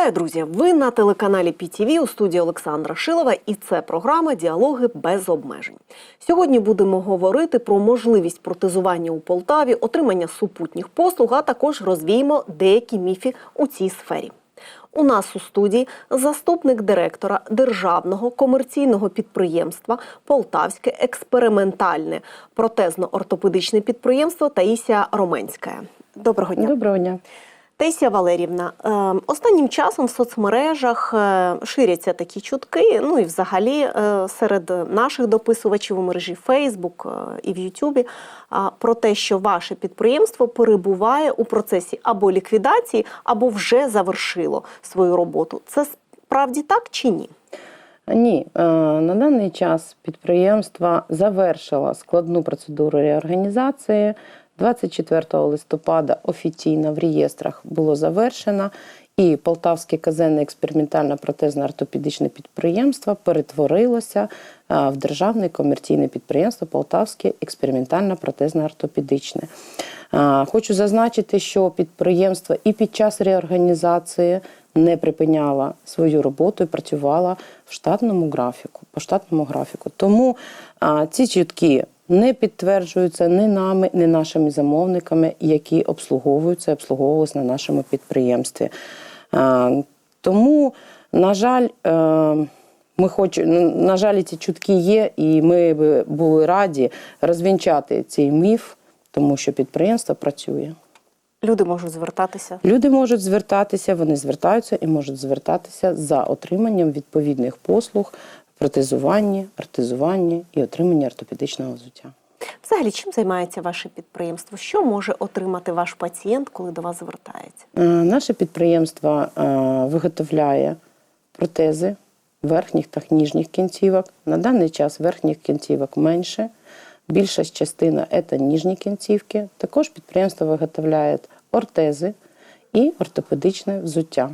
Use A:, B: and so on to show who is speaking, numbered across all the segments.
A: Вітаю, друзі! Ви на телеканалі PTV у студії Олександра Шилова, і це програма Діалоги без обмежень. Сьогодні будемо говорити про можливість протезування у Полтаві, отримання супутніх послуг, а також розвіємо деякі міфи у цій сфері. У нас у студії заступник директора державного комерційного підприємства Полтавське експериментальне протезно-ортопедичне підприємство Таїсія Роменська. Доброго дня.
B: Доброго дня.
A: Таїсія Валерівна, е, останнім часом в соцмережах е, ширяться такі чутки, ну і взагалі е, серед наших дописувачів у мережі Facebook е, і в Ютубі про те, що ваше підприємство перебуває у процесі або ліквідації, або вже завершило свою роботу. Це справді так чи ні?
B: Ні, на даний час підприємство завершило складну процедуру реорганізації. 24 листопада офіційно в реєстрах було завершено, і Полтавське казенне експериментальне протезно ортопедичне підприємство перетворилося в державне комерційне підприємство Полтавське експериментальне протезно ортопедичне. Хочу зазначити, що підприємство і під час реорганізації не припиняло свою роботу і працювало в штатному графіку, по штатному графіку. Тому ці чутки не підтверджуються ні нами, ні нашими замовниками, які обслуговуються, обслуговувалися на нашому підприємстві. Тому, на жаль, е, ми хоч, на жаль, ці чутки є, і ми були раді розвінчати цей міф, тому що підприємство працює.
A: Люди можуть звертатися.
B: Люди можуть звертатися, вони звертаються і можуть звертатися за отриманням відповідних послуг, протезування, артезування і отримання ортопедичного взуття.
A: Взагалі, чим займається ваше підприємство? Що може отримати ваш пацієнт, коли до вас звертається?
B: Е, Наше підприємство е, виготовляє протези верхніх та ніжніх кінцівок. На даний час верхніх кінцівок менше. Більша частина це ніжні кінцівки. Також підприємство виготовляє ортези і ортопедичне взуття.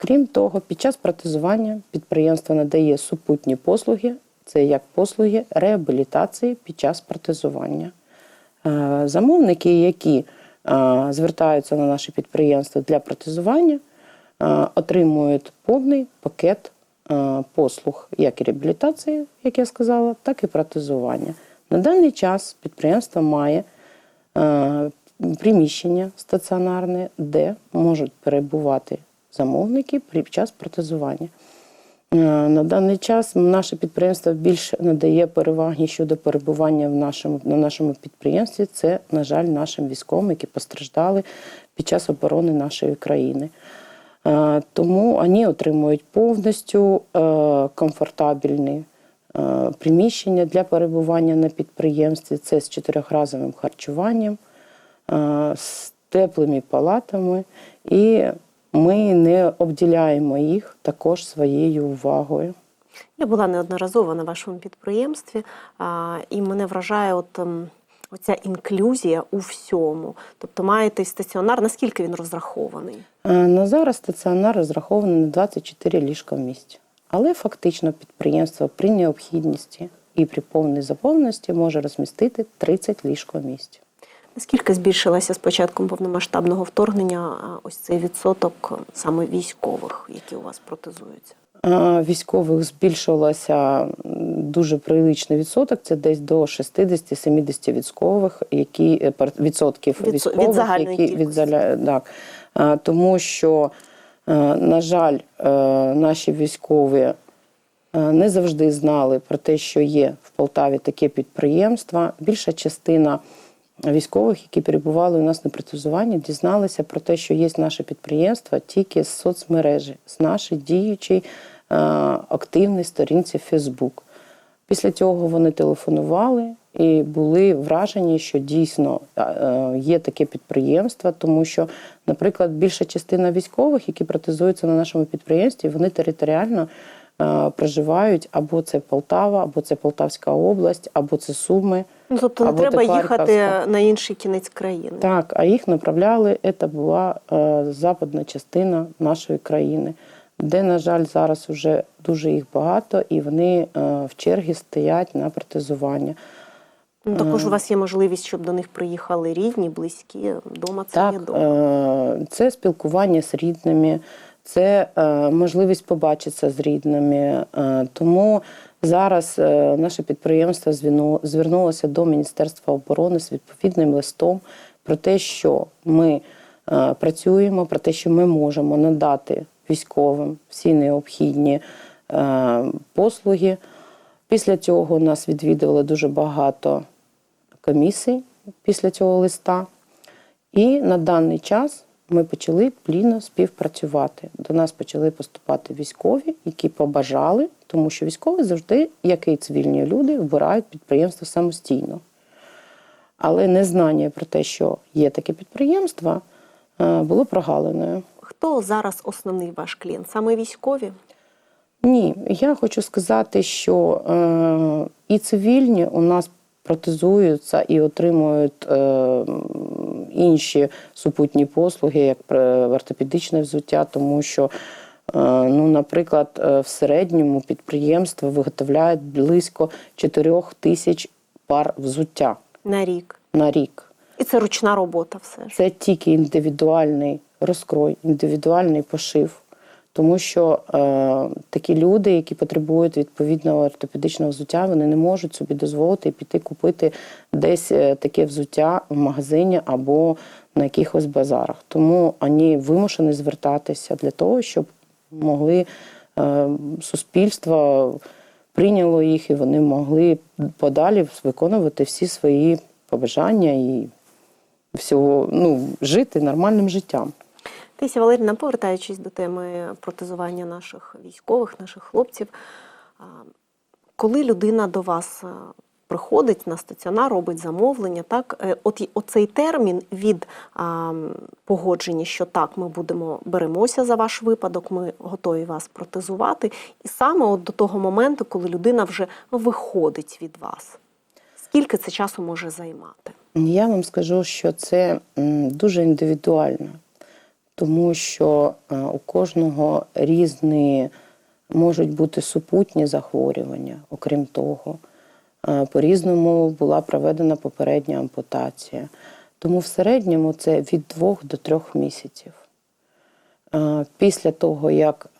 B: Крім того, під час протезування підприємство надає супутні послуги, це як послуги реабілітації під час протезування. Е, Замовники, які е, звертаються на наше підприємство для протезування, е, отримують повний пакет послуг як і реабілітації, як я сказала, так і протезування. На даний час підприємство має приміщення стаціонарне, де можуть перебувати замовники під час протезування. Е, На даний час наше підприємство більше надає переваги щодо перебування в нашому, на нашому підприємстві. Це, на жаль, нашим військовим, які постраждали під час оборони нашої країни. Е, Тому вони отримують повністю е, комфортабельні приміщення для перебування на підприємстві. Це з чотирьохразовим харчуванням, з теплими палатами, і ми не обділяємо їх також своєю увагою.
A: Я була неодноразово на вашому підприємстві, і мене вражає от, ем, оця інклюзія у всьому. Тобто маєте стаціонар, наскільки він розрахований?
B: Е, На зараз стаціонар розрахований на 24 ліжка в місті. Але фактично підприємство при необхідності і при повній заповненості може розмістити 30 ліжок в місті.
A: Наскільки збільшилася з початком повномасштабного вторгнення ось цей відсоток е, саме військових, які у вас протезуються?
B: Військових збільшувалося м, дуже приличний відсоток. Це десь до 60-70 військових, які е, відсотків
A: Від- від
B: військових,
A: загальної
B: які від
A: кількості.
B: так. Тому що, е, на жаль, наші військові не завжди знали про те, що є в Полтаві таке підприємство. Більша частина військових, які перебували у нас на протезуванні, дізналися про те, що є наше підприємство тільки з соцмережі, з нашої діючої е, активної сторінці Facebook. Після цього вони телефонували і були вражені, що дійсно е, є таке підприємство, тому що, наприклад, більша частина військових, які протезуються на нашому підприємстві, вони територіально е, проживають або це Полтава, або це Полтавська область, або це Суми.
A: Ну, тобто не
B: Або
A: треба їхати на інший кінець країни.
B: Так, а їх направляли, це була е, западна частина нашої країни, де, на жаль, зараз вже дуже їх багато, і вони е, в чергі стоять на протезування.
A: Ну, також у вас є можливість, щоб до них приїхали рідні, близькі. Дома це
B: Так,
A: є
B: е, це спілкування з рідними, це е, можливість побачитися з рідними. Е, Тому зараз е, наше підприємство звернулося до Міністерства оборони з відповідним листом про те, що ми працюємо, про те, що ми можемо надати військовим всі необхідні послуги. Після цього нас відвідувало дуже багато комісій після цього листа. І на даний час ми почали плідно співпрацювати. До нас почали поступати військові, які побажали, тому що військові завжди, як і цивільні люди, вбирають підприємство самостійно. Але незнання про те, що є таке підприємство, е, було прогаленою.
A: Хто зараз основний ваш клієнт? Саме військові?
B: Ні, я хочу сказати, що е, і цивільні у нас протезуються і отримують е, інші супутні послуги, як ортопедичне взуття, тому що, е, ну, наприклад, е, в середньому підприємство виготовляють близько 4 тисяч пар взуття
A: На рік.
B: на рік.
A: І це ручна робота все ж.
B: Це тільки індивідуальний розкрой, індивідуальний пошив. Тому що е, такі люди, які потребують відповідного ортопедичного взуття, вони не можуть собі дозволити піти купити десь е, таке взуття в магазині або на якихось базарах. Тому вони вимушені звертатися для того, щоб могли е, суспільство прийняло їх і вони могли подалі виконувати всі свої побажання і всього ну, жити нормальним життям.
A: Тися Валеріна, повертаючись до теми протезування наших військових, наших хлопців, коли людина до вас приходить на стаціонар, робить замовлення, так е, от оцей термін від а, погодження, що так, ми будемо беремося за ваш випадок, ми готові вас протезувати, і саме от до того моменту, коли людина вже виходить від вас, скільки це часу може займати?
B: Я вам скажу, що це дуже індивідуально, тому що е, у кожного різні можуть бути супутні захворювання, окрім того. Е, По-різному була проведена попередня ампутація. Тому в середньому це від двох до трьох місяців. Е, Після того, як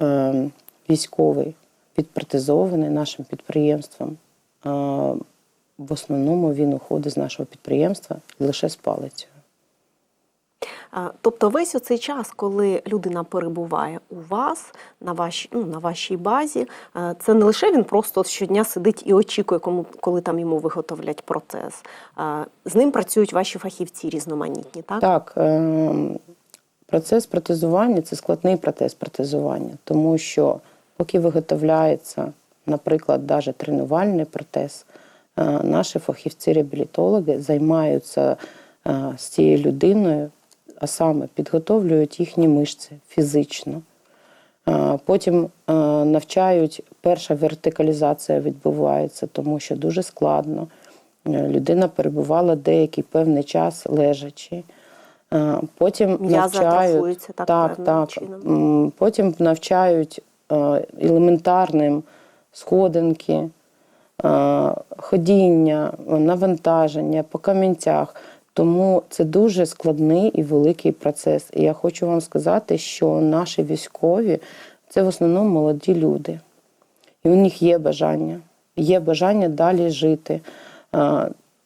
B: військовий відпротезований нашим підприємством, в основному він уходить з нашого підприємства лише з палицею.
A: Тобто весь оцей час, коли людина перебуває у вас на вашій, ну, на вашій базі, це не лише він просто щодня сидить і очікує, кому, коли там йому виготовлять протез. А, З ним працюють ваші фахівці різноманітні, так?
B: Так, е, процес протезування це складний процес протезування, тому що поки виготовляється, наприклад, навіть тренувальний протез, е, наші фахівці-реабілітологи займаються е, з цією людиною, а саме підготовлюють їхні мишці фізично. Потім навчають, перша вертикалізація відбувається, тому що дуже складно. Е, Людина перебувала деякий певний час лежачи. Потім навчають,
A: так,
B: так, так.
A: чином.
B: Потім навчають елементарним сходинки, ходіння, навантаження по камінцях. Тому це дуже складний і великий процес. І я хочу вам сказати, що наші військові це в основному молоді люди. І у них є бажання, є бажання далі жити.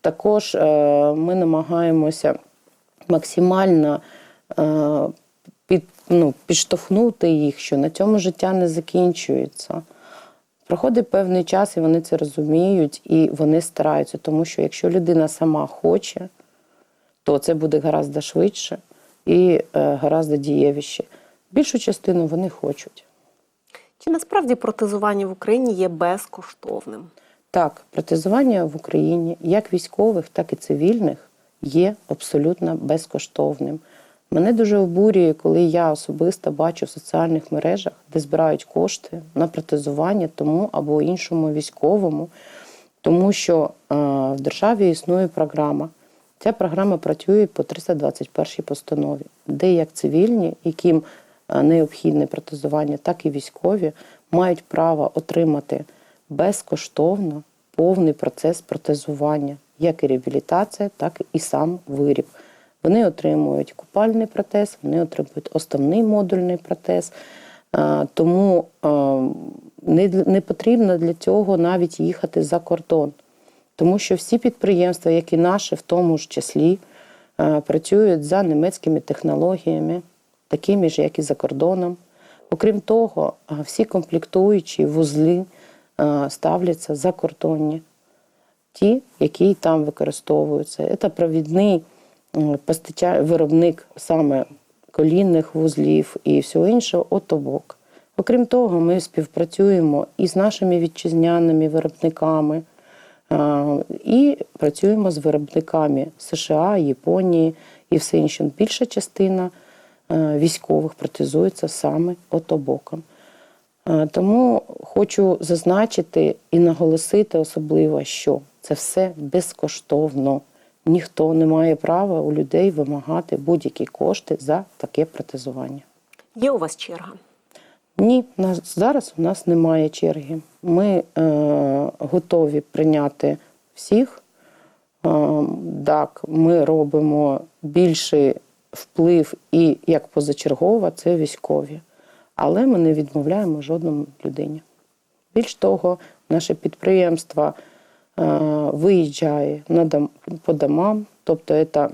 B: Також е, ми намагаємося максимально е, під, ну, підштовхнути їх, що на цьому життя не закінчується. Проходить певний час, і вони це розуміють, і вони стараються, тому що якщо людина сама хоче, то це буде гораздо швидше і е, гораздо дієвіше. Більшу частину вони хочуть.
A: Чи насправді протезування в Україні є безкоштовним?
B: Так, протезування в Україні, як військових, так і цивільних, є абсолютно безкоштовним. Мене дуже обурює, коли я особисто бачу в соціальних мережах, де збирають кошти на протезування тому або іншому військовому, тому що е, в державі існує програма. Ця програма працює по 321 постанові, де як цивільні, яким е, необхідне протезування, так і військові мають право отримати безкоштовно повний процес протезування, як і реабілітація, так і сам виріб. Вони отримують купальний протез, вони отримують основний модульний протез. Е, Тому е, не, потрібно для цього навіть їхати за кордон. Тому що всі підприємства, як і наші, в тому ж числі, е, працюють за німецькими технологіями, такими ж, як і за кордоном. Окрім того, е, всі комплектуючі вузли е, ставляться закордонні ті, які там використовуються. Це провідний виробник саме колінних вузлів і всього іншого отобок. Окрім того, ми співпрацюємо і з нашими вітчизняними виробниками, і працюємо з виробниками США, Японії і все інше. Більша частина е, військових протезується саме отобоком. Е, Тому хочу зазначити і наголосити особливо, що це все безкоштовно. Ніхто не має права у людей вимагати будь-які кошти за таке протезування.
A: Є у вас черга?
B: Ні, нас зараз у нас немає черги. Ми е, готові прийняти всіх. Е, так, ми робимо більший вплив і як позачергова, це військові. Але ми не відмовляємо жодному людині. Більш того, наше підприємство е, виїжджає на дом, по домам, тобто це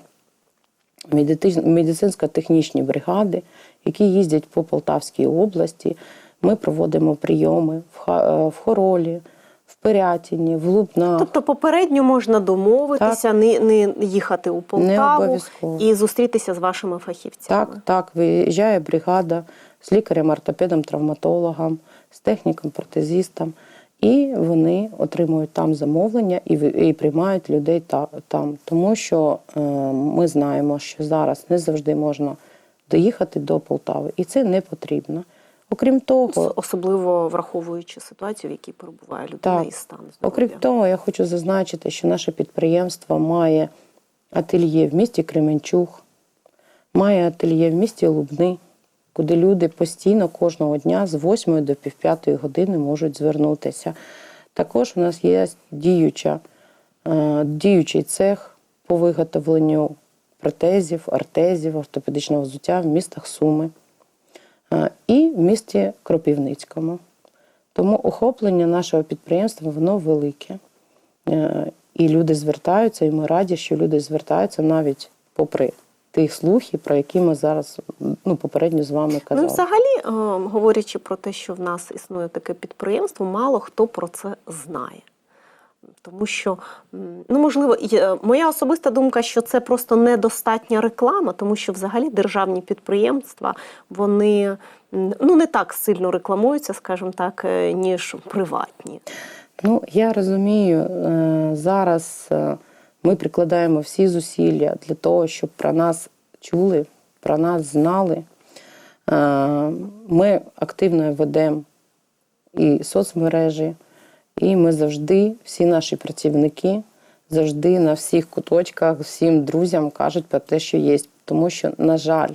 B: медицинсько-технічні бригади, які їздять по Полтавській області. Ми проводимо прийоми в, е, в Хоролі, в Пирятіні, в Лубнах.
A: Тобто попередньо можна домовитися, не, не їхати у Полтаву
B: обов'язково.
A: і зустрітися з вашими фахівцями.
B: Так, так, виїжджає бригада з лікарем, ортопедом, травматологом, з техніком, протезістом. І вони отримують там замовлення і, і приймають людей та, там. Тому що е, ми знаємо, що зараз не завжди можна доїхати до Полтави, і це не потрібно. Окрім того,
A: Особливо враховуючи ситуацію, в якій перебуває людина
B: Так.
A: і стан здоров'я.
B: Окрім того, я хочу зазначити, що наше підприємство має ательє в місті Кременчуг, має ательє в місті Лубни, куди люди постійно кожного дня з 8 до півп'ятої години можуть звернутися. Також у нас є діюча, е, діючий цех по виготовленню протезів, артезів, ортопедичного взуття в містах Суми і в місті Кропивницькому. Тому охоплення нашого підприємства воно велике. Е, І люди звертаються, і ми раді, що люди звертаються навіть попри тих слухи, про які ми зараз ну, попередньо з вами
A: Ну,
B: казали.
A: і взагалі, е, говорячи про те, що в нас існує таке підприємство, мало хто про це знає. Тому що, ну можливо, е, моя особиста думка, що це просто недостатня реклама, тому що взагалі державні підприємства вони ну не так сильно рекламуються, скажімо так, е, ніж приватні.
B: Ну, я розумію, е, зараз ми прикладаємо всі зусилля для того, щоб про нас чули, про нас знали. Ми активно ведемо і соцмережі, і ми завжди, всі наші працівники, завжди на всіх куточках, всім друзям кажуть про те, що є. Тому що, на жаль,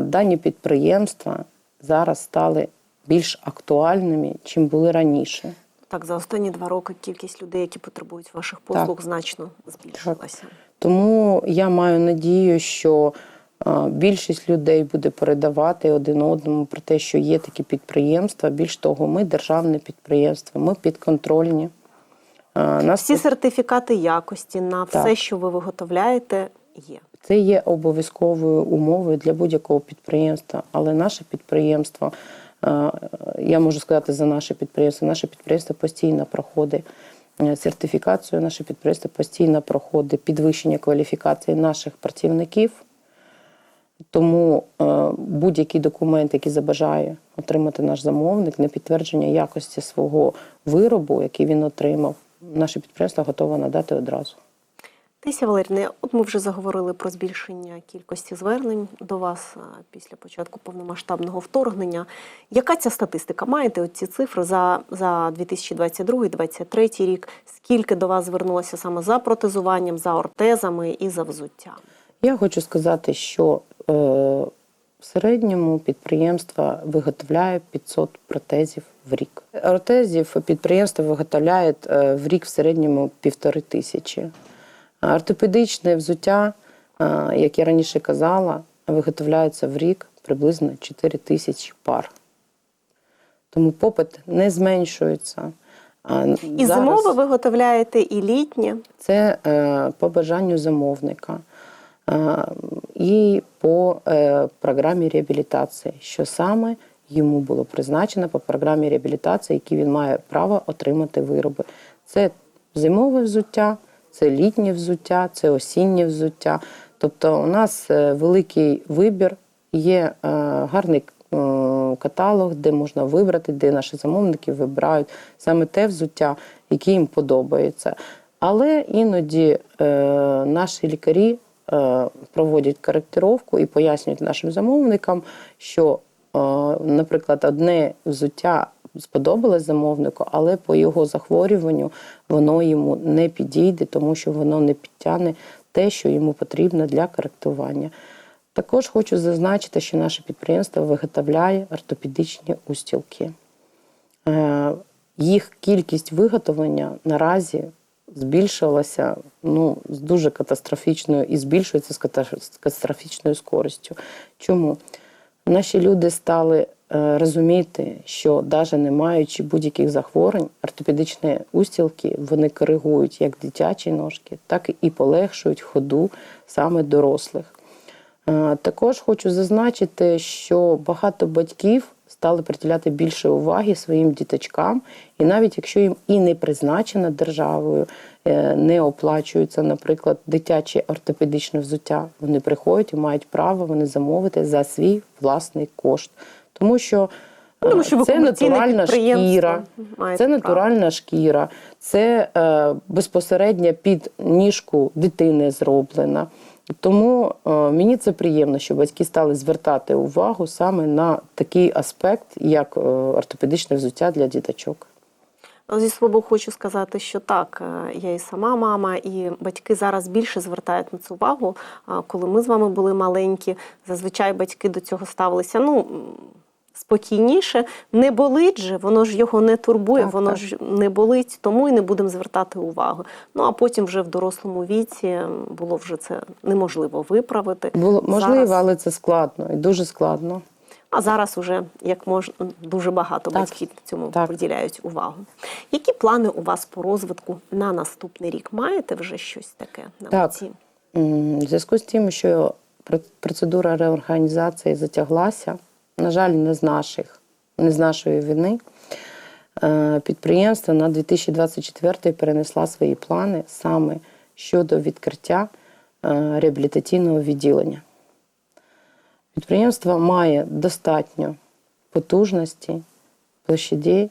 B: дані підприємства зараз стали більш актуальними, чим були раніше.
A: Так, за останні два роки кількість людей, які потребують ваших послуг, значно збільшилася.
B: Тому я маю надію, що більшість людей буде передавати один одному про те, що є такі підприємства. Більш того, ми державне підприємство, ми підконтрольні. Нас
A: Всі сертифікати якості на все,
B: Так.
A: що ви виготовляєте, є.
B: Це є обов'язковою умовою для будь-якого підприємства, але наше підприємство, я можу сказати за наше підприємство, наше підприємство постійно проходить е, сертифікацію, наше підприємство постійно проходить підвищення кваліфікації наших працівників. Тому е, будь-який документ, який забажає отримати наш замовник на підтвердження якості свого виробу, який він отримав, наше підприємство готове надати одразу.
A: Тися Валерівна, от ми вже заговорили про збільшення кількості звернень до вас після початку повномасштабного вторгнення. Яка ця статистика? Маєте от ці цифри за, за 2022-2023 рік? Скільки до вас звернулося саме за протезуванням, за ортезами і за взуттям?
B: Я хочу сказати, що е, в середньому підприємство виготовляє 500 протезів в рік. Ортезів підприємство виготовляє е, в рік в середньому півтори тисячі. Ортопедичне взуття, е, як я раніше казала, виготовляється в рік приблизно 4 тисячі пар. Тому попит не зменшується. А
A: І
B: зараз
A: зимове виготовляєте, і літнє.
B: це е, по бажанню замовника. Е, і по е, програмі реабілітації, що саме йому було призначено по програмі реабілітації, які він має право отримати вироби. Це зимове взуття, це літнє взуття, це осіннє взуття. Тобто у нас е, великий вибір, є е, гарний каталог, де можна вибрати, де наші замовники вибирають саме те взуття, яке їм подобається. Але іноді е, наші лікарі проводять коректировку і пояснюють нашим замовникам, що, е, наприклад, одне взуття сподобалось замовнику, але по його захворюванню воно йому не підійде, тому що воно не підтягне те, що йому потрібно для коректування. Також хочу зазначити, що наше підприємство виготовляє ортопедичні устілки. Е, Їх кількість виготовлення наразі збільшилася ну, з дуже катастрофічною і збільшується з катастрофічною скоростю. Чому? Наші люди стали е, розуміти, що навіть не маючи будь-яких захворювань, ортопедичні устілки вони коригують як дитячі ножки, так і полегшують ходу саме дорослих. Е, Також хочу зазначити, що багато батьків стали приділяти більше уваги своїм діточкам, і навіть якщо їм і не призначено державою, е, не оплачується, наприклад, дитяче ортопедичне взуття, вони приходять і мають право вони замовити за свій власний кошт. Тому що
A: Ну, тому що
B: це натуральна шкіра, це натуральна шкіра, це е, безпосередньо під ніжку дитини зроблена. Тому е, мені це приємно, що батьки стали звертати увагу саме на такий аспект, як е, ортопедичне взуття для діточок.
A: Ну, Зі свого хочу сказати, що так, е, я і сама мама, і батьки зараз більше звертають на це увагу. Коли ми з вами були маленькі, зазвичай батьки до цього ставилися ну, спокійніше. Не болить же, воно ж його не турбує,
B: Так,
A: воно
B: так.
A: ж не болить, тому і не будемо звертати увагу. Ну а потім вже в дорослому віці було вже це неможливо виправити.
B: Було можливо,
A: Зараз-
B: але це складно і дуже складно.
A: а зараз уже як можна дуже багато
B: Так,
A: батьків цьому
B: так.
A: приділяють увагу. Які плани у вас по розвитку на наступний рік? Маєте вже щось таке на
B: Так.
A: меті?
B: В зв'язку з тим, що пр- процедура реорганізації затяглася, на жаль, не з наших, не з нашої вини. е, Підприємство на 2024 перенесла свої плани саме щодо відкриття е, реабілітаційного відділення. Підприємство має достатньо потужності, площадей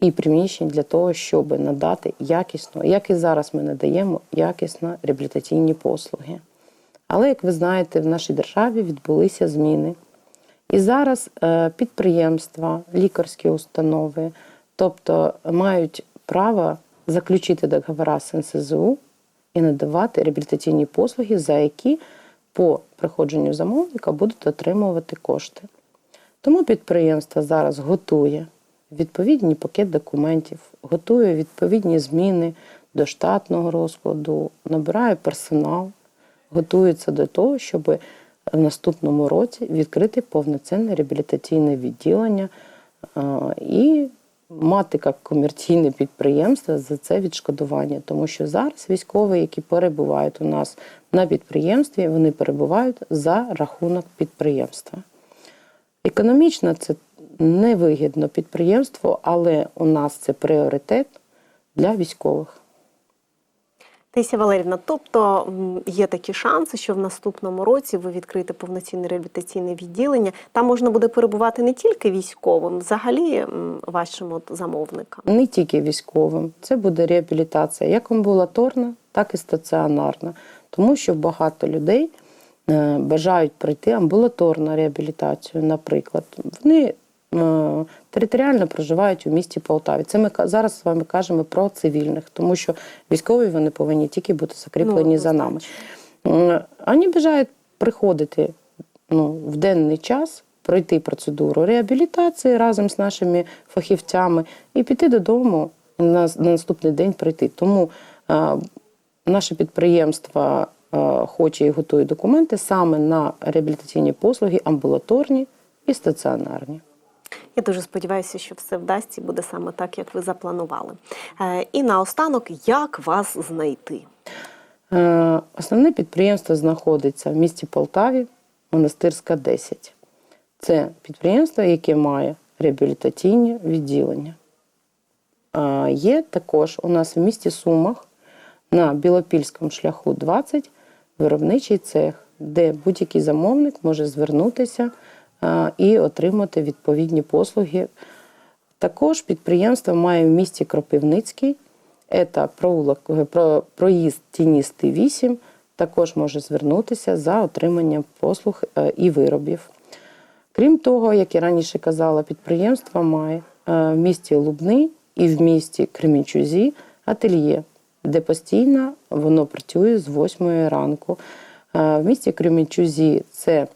B: і приміщень для того, щоб надати якісно, як і зараз ми надаємо якісно реабілітаційні послуги. Але, як ви знаєте, в нашій державі відбулися зміни. І зараз е, підприємства, лікарські установи, тобто мають право заключити договори з НСЗУ і надавати реабілітаційні послуги, за які по приходженню замовника будуть отримувати кошти. Тому підприємство зараз готує відповідний пакет документів, готує відповідні зміни до штатного розкладу, набирає персонал, готується до того, щоб в наступному році відкрити повноцінне реабілітаційне відділення і мати як комерційне підприємство за це відшкодування. Тому що зараз військові, які перебувають у нас на підприємстві, вони перебувають за рахунок підприємства. Економічно це невигідно підприємство, але у нас це пріоритет для військових.
A: Таїсія Валерівна, тобто є такі шанси, що в наступному році ви відкриєте повноцінне реабілітаційне відділення. Там можна буде перебувати не тільки військовим, взагалі вашим от замовникам.
B: Не тільки військовим, це буде реабілітація як амбулаторна, так і стаціонарна, тому що багато людей е, бажають пройти амбулаторну реабілітацію, наприклад. Вони територіально проживають у місті Полтаві. Це ми зараз з вами кажемо про цивільних, тому що військові вони повинні тільки бути закріплені
A: Ну,
B: за нами. Вони бажають приходити ну, в денний час, пройти процедуру реабілітації разом з нашими фахівцями і піти додому на, на наступний день прийти. Тому е, наше підприємство е, хоче і готує документи саме на реабілітаційні послуги амбулаторні і стаціонарні.
A: Я дуже сподіваюся, що все вдасться і буде саме так, як ви запланували. Е, І наостанок, як вас знайти?
B: Е, Основне підприємство знаходиться в місті Полтаві, Монастирська 10. Це підприємство, яке має реабілітаційні відділення. Е, Є також у нас в місті Сумах на Білопільському шляху 20 виробничий цех, де будь-який замовник може звернутися і отримати відповідні послуги. Також підприємство має в місті Кропивницький, це е, про- проїзд Тіністий 8, також може звернутися за отриманням послуг е, і виробів. Крім того, як я раніше казала, підприємство має е, в місті Лубни і в місті Кремінчузі ательє, де постійно воно працює з 8 ранку. Е, В місті Кремінчузі це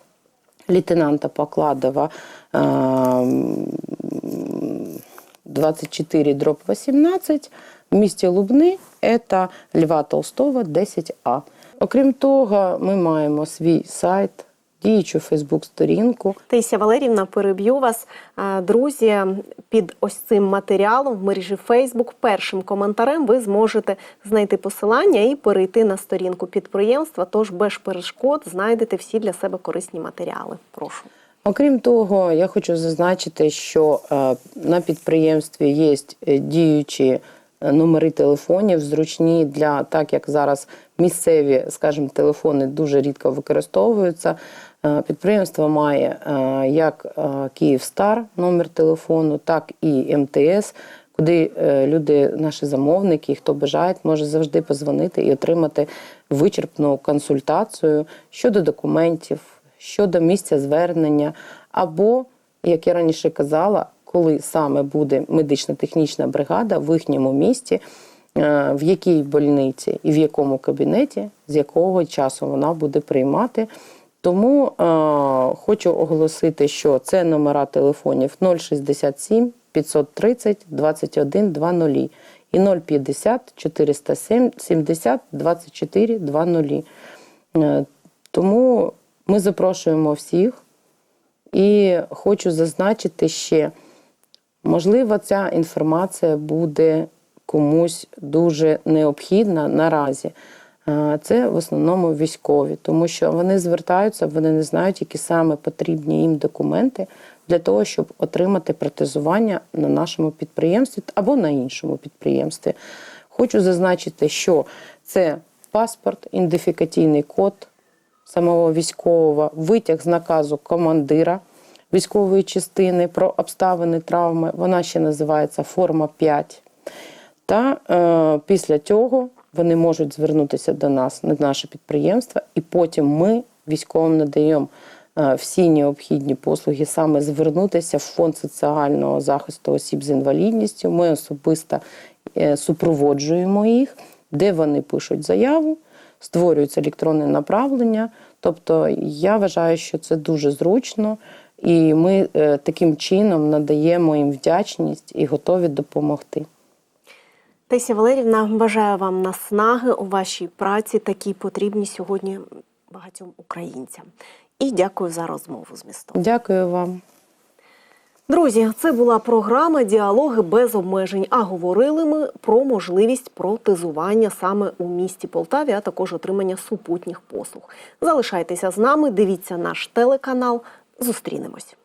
B: лейтенанта Покладова е, 24 дроб 18, в місті Лубни це Льва Толстого 10А. Окрім того, ми маємо свій сайт, діючу Фейсбук-сторінку.
A: Таїся Валерівна, переб'ю вас. Е, Друзі, під ось цим матеріалом в мережі Facebook першим коментарем ви зможете знайти посилання і перейти на сторінку підприємства. Тож без перешкод знайдете всі для себе корисні матеріали. Прошу.
B: Окрім того, я хочу зазначити, що е, на підприємстві є е, діючі номери телефонів, зручні для так як зараз місцеві, скажімо, телефони дуже рідко використовуються. Е, Підприємство має е, як е, Київстар номер телефону, так і МТС, куди люди, наші замовники, хто бажає, може завжди позвонити і отримати вичерпну консультацію щодо документів, щодо місця звернення, або, як я раніше казала, коли саме буде медично-технічна бригада в їхньому місті, в якій больниці і в якому кабінеті, з якого часу вона буде приймати. Тому е, хочу оголосити, що це номера телефонів 067 530 21 20 і 050 470 24 20. Е, Тому ми запрошуємо всіх і хочу зазначити ще, можливо, ця інформація буде комусь дуже необхідна наразі. Е, Це в основному військові, тому що вони звертаються, вони не знають, які саме потрібні їм документи для того, щоб отримати протезування на нашому підприємстві або на іншому підприємстві. Хочу зазначити, що це паспорт, ідентифікаційний код самого військового, витяг з наказу командира військової частини про обставини травми. Вона ще називається форма 5. Та е, після цього вони можуть звернутися до нас на наше підприємство, і потім ми військовим надаємо е, всі необхідні послуги, саме звернутися в фонд соціального захисту осіб з інвалідністю. Ми особисто е, супроводжуємо їх, де вони пишуть заяву, створюється електронне направлення. Тобто я вважаю, що це дуже зручно, і ми е, таким чином надаємо їм вдячність і готові допомогти.
A: Таїся Валерівна, бажаю вам наснаги у вашій праці, такі потрібні сьогодні багатьом українцям. І дякую за розмову з містом.
B: Дякую вам.
A: Друзі, це була програма Діалоги без обмежень. А говорили ми про можливість протезування саме у місті Полтаві, а також отримання супутніх послуг. Залишайтеся з нами, дивіться наш телеканал. Зустрінемось.